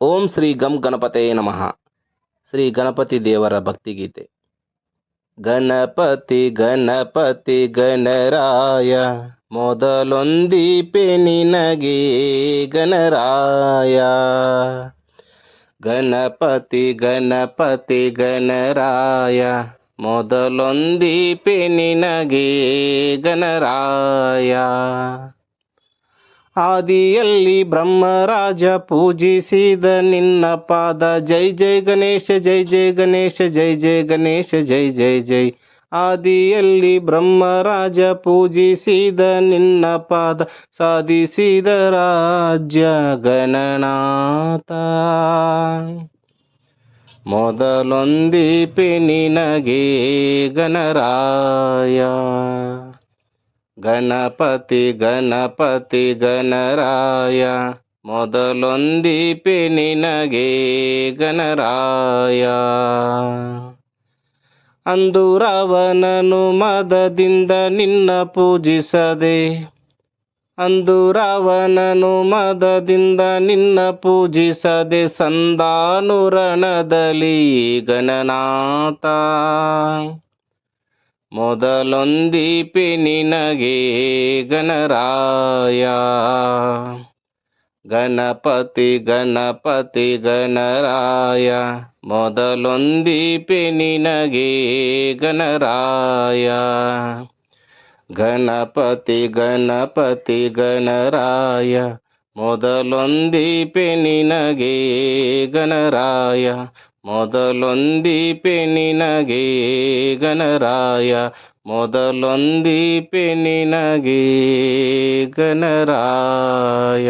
ಓಂ ಶ್ರೀ ಗಂ ಗಣಪತಯೇ ನಮಃ ಶ್ರೀ ಗಣಪತಿ ದೇವರ ಭಕ್ತಿಗೀತೆ ಗಣಪತಿ ಗಣಪತಿ ಗಣರಾಯ ಮೊದಲೊಂದೀಪೆ ನಿನಗೆ ಗಣರಾಯ ಗಣಪತಿ ಗಣಪತಿ ಗಣರಾಯ ಮೊದಲೊಂದೀಪೆ ನಿನಗೆ ಗಣರಾಯ ಆದಿಯಲ್ಲಿ ಬ್ರಹ್ಮರಾಜ ಪೂಜಿಸಿದ ನಿನ್ನ ಪಾದ. ಜೈ ಜೈ ಗಣೇಶ, ಜೈ ಜೈ ಗಣೇಶ, ಜೈ ಜೈ ಗಣೇಶ, ಜೈ ಜೈ ಜೈ. ಆದಿಯಲ್ಲಿ ಬ್ರಹ್ಮರಾಜ ಪೂಜಿಸಿದ ನಿನ್ನ ಪಾದ. ಸಾಧಿಸಿದ ರಾಜ್ಯ ಗಣನಾಥ. ಮೊದಲೊಂದಿ ನಿನಗೆ ಗಣರಾಯ. ಗಣಪತಿ ಗಣಪತಿ ಗಣರಾಯ ಮೊದಲೊಂದೀಪೆ ನಿನಗೆ ಗಣರಾಯ. ಅಂದು ರಾವಣನು ಮದದಿಂದ ನಿನ್ನ ಪೂಜಿಸದೆ, ಅಂದು ರಾವಣನು ಮದದಿಂದ ನಿನ್ನ ಪೂಜಿಸದೆ ಸಂದಾನುರಣದಲ್ಲಿ ಗಣನಾಥ. ಮೊದಲೊಂದೀಪೆ ನಿನಗೆ ಗಣರಾಯ ಗಣಪತಿ ಗಣಪತಿ ಗಣರಾಯ ಮೊದಲೊಂದೀಪೆ ನಿನಗೆ ಗಣರಾಯ ಗಣಪತಿ ಗಣಪತಿ ಗಣರಾಯ ಮೊದಲೊಂದೀಪೆ ನಿನಗೆ ಗಣರಾಯ ಮೊದಲೊಂದೀಪೆ ನಿನಗೆ ಗಣರಾಯ ಮೊದಲೊಂದೀಪೆ ನಿನಗೆ ಗಣರಾಯ.